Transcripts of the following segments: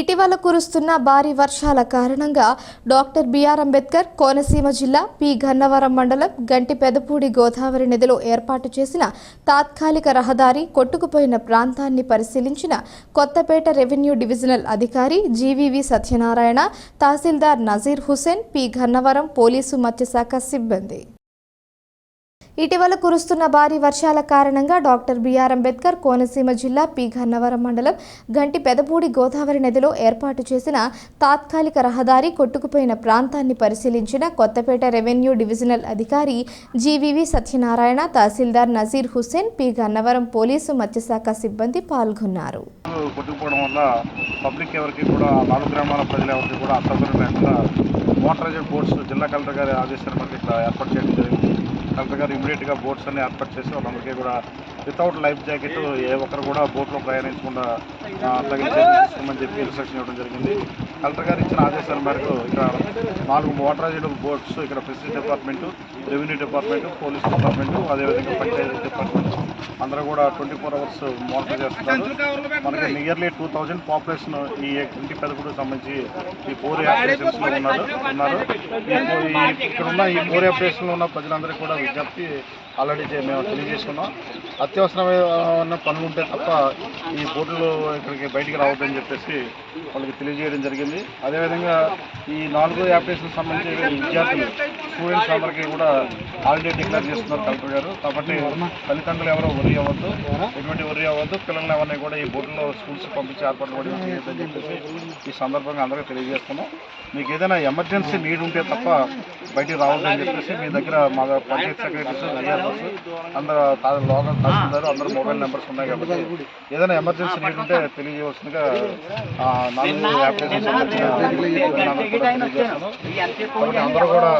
ఇటీవల కురుస్తున్న భారీ వర్షాల కారణంగా డాక్టర్ బిఆర్ అంబేద్కర్ కోనసీమ జిల్లా పి. గన్నవరం మండలం గంటి పెదపూడి గోదావరి నదిలో ఏర్పాటు చేసిన తాత్కాలిక రహదారి కొట్టుకుపోయిన ప్రాంతాన్ని పరిశీలించిన కొత్తపేట రెవెన్యూ డివిజనల్ అధికారి GVV Satyanarayana tahsildar Nazeer Hussain P. Gannavaram police మత్స్యశాఖ సిబ్బంది. ఇటీవల కురుస్తున్న భారీ వర్షాల కారణంగా డాక్టర్ బిఆర్ అంబేద్కర్ కోనసీమ జిల్లా పి గన్నవరం మండలం గంటి పెదపూడి గోదావరి నదిలో ఏర్పాటు చేసిన తాత్కాలిక రహదారి కొట్టుకుపోయిన ప్రాంతాన్ని పరిశీలించిన కొత్తపేట రెవెన్యూ డివిజనల్ అధికారి GVV Satyanarayana tahsildar Nazeer Hussain P Gannavaram police మత్స్యశాఖ సిబ్బంది పాల్గొన్నారు. కొట్టుకుపోవడం వల్ల పబ్లిక్ ఎవరికి కూడా నాలుగు గ్రామాల ప్రజలు ఎవరికి కూడా అసౌకర్యం లేకుండా మోటరైజ్డ్ బోట్స్ జిల్లా కలెక్టర్ గారి ఆదేశాల మేరకు ఇక్కడ ఏర్పాటు చేయడం జరిగింది. కలెక్టర్ గారు ఇమీడియట్గా బోట్స్ అన్ని ఏర్పాటు చేసి వాళ్ళందరికీ కూడా వితౌట్ లైఫ్ జాకెట్ ఏ ఒక్కరు కూడా బోట్లో ప్రయాణించకుండా తగిన తీసుకోమని చెప్పి ఇన్స్ట్రక్షన్ ఇవ్వడం జరిగింది. కలెక్టర్ గారు ఇచ్చిన ఆదేశాల మేరకు ఇక్కడ నాలుగు మోటరైజ్డ్ బోట్స్ ఇక్కడ fisheries department revenue department police department అదేవిధంగా పంచాయతీ డిపార్ట్మెంట్ అందరూ కూడా ట్వంటీ ఫోర్ అవర్స్ మానిటర్ చేస్తున్నారు. మనకి నియర్లీ టూ థౌజండ్ పాపులేషన్ ఈ ఇంటి పెదపుడికి సంబంధించి ఈ ఫోర్ ఆపరేషన్స్లో ఉన్నారు ఉన్నారు. ఇక్కడ ఉన్న ఈ ఫోర్ ఆపరేషన్లో ఉన్న ప్రజలందరికీ కూడా విజ్ఞప్తి ఆల్రెడీ చే- మేము తెలియజేసుకున్నాం. అత్యవసరమైన పనులు ఉంటే తప్ప ఈ బోట్లు ఇక్కడికి బయటికి రావద్దని చెప్పేసి వాళ్ళకి తెలియజేయడం జరిగింది. అదేవిధంగా ఈ నాలుగో ఆపరేషన్ సంబంధించి విద్యార్థులు స్టూడెంట్స్ అందరికీ కూడా హాలిడే డిక్లేర్ చేస్తున్నారు కలెక్టర్ గారు. కాబట్టి తల్లిదండ్రులు ఎవరో వరి అవ్వద్దు ఎటువంటి వరి అవ్వద్దు. పిల్లల్ని ఎవరిని కూడా ఈ బోట్లో స్కూల్స్ పంపించి ఏర్పాటు కూడా చేయొద్దని చెప్పేసి ఈ సందర్భంగా అందరికీ తెలియజేస్తున్నాం. మీకు ఏదైనా ఎమర్జెన్సీ నీడ్ ఉంటే తప్ప బయటికి రావద్దని చెప్పేసి మీ దగ్గర మా పంచాయత్ సెక్రటరీస్ ఐఆర్ఎస్ అందరూ లోకల్ తహసీల్దార్ అందరూ మొబైల్ నెంబర్స్ ఉన్నాయి కాబట్టి ఏదైనా ఎమర్జెన్సీ నీడ్ ఉంటే తెలియజేయవలసిందిగా నాలుగు. కాబట్టి అందరూ కూడా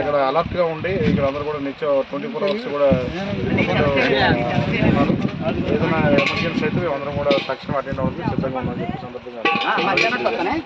ఇక్కడ అలర్ట్గా ఉండి ఇక్కడ అందరూ కూడా నిత్యం ట్వంటీ ఫోర్ అవర్స్ కూడా ఏదైనా ఎమర్జెన్సీ అయితే అందరం కూడా తక్షణం అటెండ్ అవ్వడానికి సిద్ధంగా ఉన్నాం చెప్పి సందర్భంగా